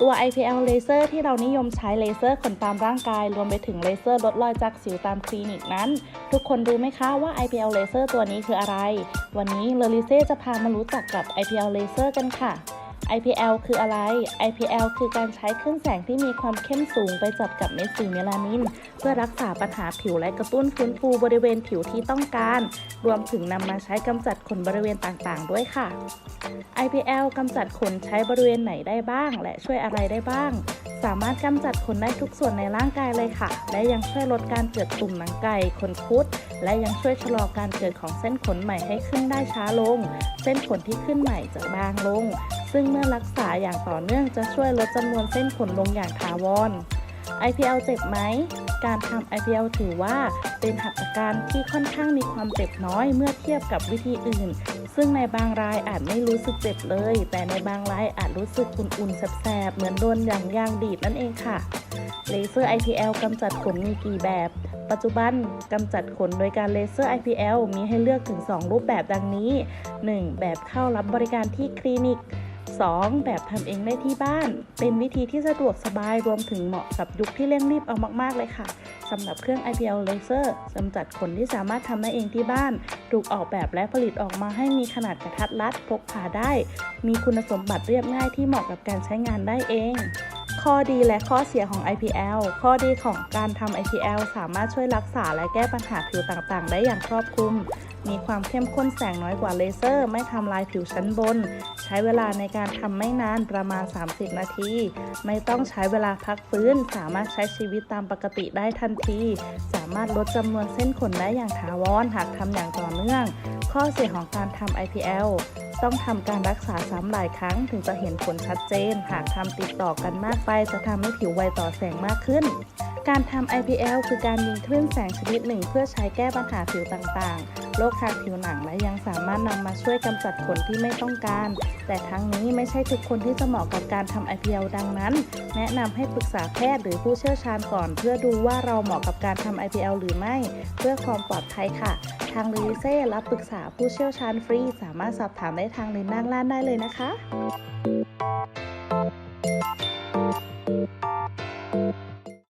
ตัว IPL เลเซอร์ที่เรานิยมใช้เลเซอร์ขนตามร่างกาย รวมไปถึงเลเซอร์ลดรอยจากสิวตามคลินิกนั้น ทุกคนรู้ไหมคะว่า IPL เลเซอร์ตัวนี้คืออะไร วันนี้เลลิเซ่จะพามารู้จักกับ IPL เลเซอร์กันค่ะ IPL คืออะไร IPL คือการใช้เครื่องแสงที่มีความเข้มสูงไปจับกับเม็ดสีเมลานิน เพื่อรักษาปัญหาผิวและกระตุ้นฟื้นฟูบริเวณผิวที่ต้องการ รวมถึงนำมาใช้กำจัดขนบริเวณต่างๆ ด้วยค่ะ IPL กำจัดขนใช้บริเวณไหนได้บ้าง และช่วยอะไรได้บ้าง สามารถกำจัดขนได้ทุกส่วนในร่างกายเลยค่ะ และยังช่วยลดการเกิดตุ่มหนังไก่ขนคุด และยังช่วยชะลอการเกิดของเส้นขนใหม่ให้ขึ้นได้ช้าลง เส้นขนที่ขึ้นใหม่จะบางลง ซึ่งเมื่อรักษาอย่างต่อเนื่องจะช่วยลดจำนวนเส้นขนลงอย่างถาวร IPL เจ็บไหม การทำ IPL ถือว่าเป็นหัตถการที่ค่อนข้างมีความเจ็บน้อยเมื่อเทียบกับวิธีอื่น ซึ่งในบางรายอาจไม่รู้สึกเจ็บเลย แต่ในบางรายอาจรู้สึกอุ่นๆ แสบๆ เหมือนโดนอย่างยางดีดนั่นเองค่ะ เลเซอร์ IPL กำจัดขนมีกี่แบบ ปัจจุบันกำจัดขนโดยการเลเซอร์ IPL มีให้เลือกถึง 2 รูปแบบดังนี้ 1. แบบเข้ารับบริการที่คลินิก 2. แบบทำเองได้ที่บ้าน เป็นวิธีที่สะดวกสบายรวมถึงเหมาะกับยุคที่เร่งรีบเอามาก ๆ เลยค่ะสำหรับเครื่อง IPL Laser จำจัดขนที่สามารถทำได้เองที่บ้าน ถูกออกแบบและผลิตออกมาให้มีขนาดกระทัดรัดพกพาได้ มีคุณสมบัติเรียบง่ายที่เหมาะกับการใช้งานได้เอง ข้อดีและข้อเสียของ IPL ข้อดีของการทำ IPL สามารถช่วยรักษาและแก้ปัญหาผิวต่างๆ ได้อย่างครอบคลุม มีความเข้มข้นแสงน้อยกว่าเลเซอร์ ไม่ทำลายผิวชั้นบน ใช้เวลาในการทำไม่นานประมาณ 30 นาที ไม่ต้องใช้เวลาพักฟื้น สามารถใช้ชีวิตตามปกติได้ทันที สามารถลดจำนวนเส้นขนได้อย่างถาวรหากทำอย่างต่อเนื่อง ข้อเสียของการทำ IPL ต้องทำการรักษาซ้ำหลายครั้งถึงจะเห็นผลชัดเจน หากทำติดต่อกันมากไปจะทำให้ผิวไวต่อแสงมากขึ้น การทำ IPL คือการยิงคลื่นแสงชนิดหนึ่ง เพื่อใช้แก้ปัญหาผิวต่างๆ โรคทางผิวหนังและยังสามารถนำมาช่วยกำจัดขนที่ไม่ต้องการ แต่ทั้งนี้ไม่ใช่ทุกคนที่จะเหมาะกับการทำ IPL ดังนั้น แนะนำให้ปรึกษาแพทย์หรือผู้เชี่ยวชาญก่อน เพื่อดูว่าเราเหมาะกับการทำ IPL หรือไม่ เพื่อความปลอดภัยค่ะ ทางลีเซ่รับปรึกษาผู้เชี่ยวชาญฟรี สามารถสอบถามได้ทางลิงก์ด้านล่างได้เลยนะคะ